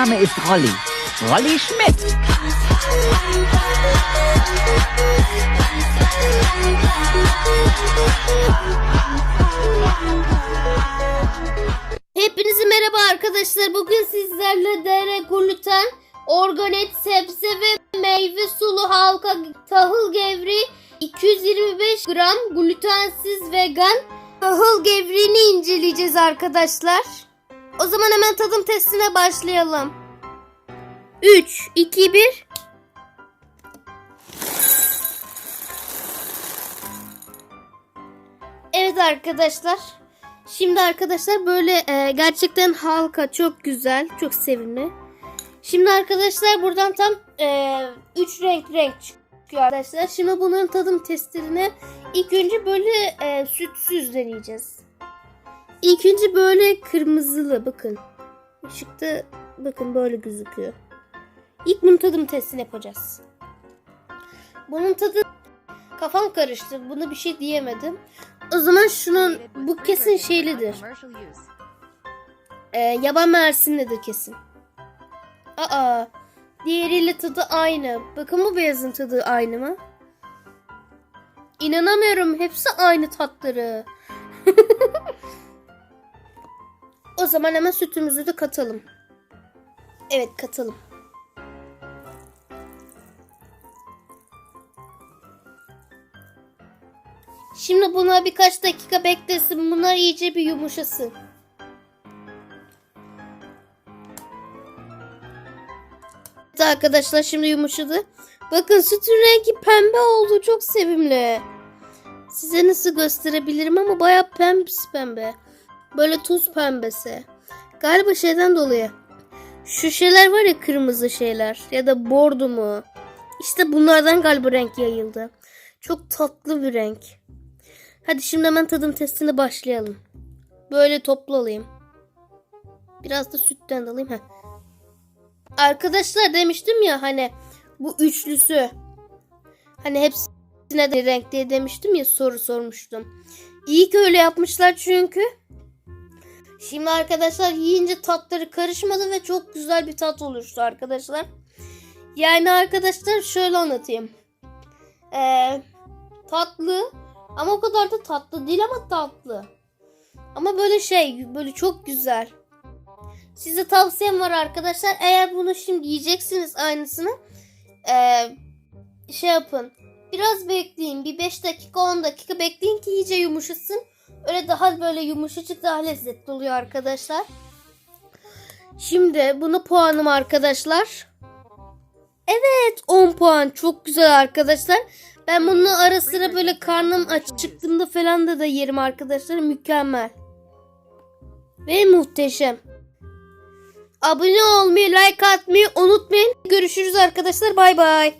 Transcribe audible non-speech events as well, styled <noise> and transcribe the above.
Name ist Rolli. Rolli Schmidt. Hepinize merhaba arkadaşlar. Bugün sizlerle dere gluten, organik sebze ve meyve sulu halka tahıl gevri 225 gram glutensiz vegan tahıl gevrini inceleyeceğiz arkadaşlar. O zaman hemen tadım testine başlayalım. 3, 2, 1. Evet arkadaşlar. Şimdi arkadaşlar böyle e, gerçekten halka çok güzel, çok sevimli. Şimdi arkadaşlar buradan tam 3 renk renk çıkıyor arkadaşlar. Şimdi bunun tadım testlerini ilk önce böyle e, sütsüz deneyeceğiz. İlk böyle kırmızılı bakın. Işıkta bakın böyle gözüküyor. İlk bunun tadım testini yapacağız. Bunun tadı kafam karıştı. Buna bir şey diyemedim. O zaman şunun bu kesin şeylidir. Ee, yaban mersinlidir kesin. Aa, diğeriyle tadı aynı. Bakın bu beyazın tadı aynı mı? İnanamıyorum. Hepsi aynı tatları. <laughs> o zaman hemen sütümüzü de katalım. Evet katalım. Şimdi buna birkaç dakika beklesin. Bunlar iyice bir yumuşasın. Evet arkadaşlar şimdi yumuşadı. Bakın sütün rengi pembe oldu. Çok sevimli. Size nasıl gösterebilirim ama baya pembe pembe. Böyle tuz pembesi. Galiba şeyden dolayı. Şu şeyler var ya kırmızı şeyler ya da bordo mu? İşte bunlardan galiba renk yayıldı. Çok tatlı bir renk. Hadi şimdi hemen tadım testine başlayalım. Böyle toplu alayım. Biraz da sütten de alayım. Heh. Arkadaşlar demiştim ya hani bu üçlüsü. Hani hepsine de renk diye demiştim ya soru sormuştum. İyi ki öyle yapmışlar çünkü. Şimdi arkadaşlar yiyince tatları karışmadı ve çok güzel bir tat oluştu arkadaşlar. Yani arkadaşlar şöyle anlatayım. Ee, tatlı ama o kadar da tatlı değil ama tatlı. Ama böyle şey böyle çok güzel. Size tavsiyem var arkadaşlar. Eğer bunu şimdi yiyeceksiniz aynısını. Ee, şey yapın. Biraz bekleyin. Bir 5 dakika 10 dakika bekleyin ki iyice yumuşasın. Öyle daha böyle yumuşacık daha lezzetli oluyor arkadaşlar. Şimdi bunu puanım arkadaşlar. Evet 10 puan. Çok güzel arkadaşlar. Ben bunu ara sıra böyle karnım aç çıktığımda falan da da yerim arkadaşlar. Mükemmel. Ve muhteşem. Abone olmayı, like atmayı unutmayın. Görüşürüz arkadaşlar. Bay bay.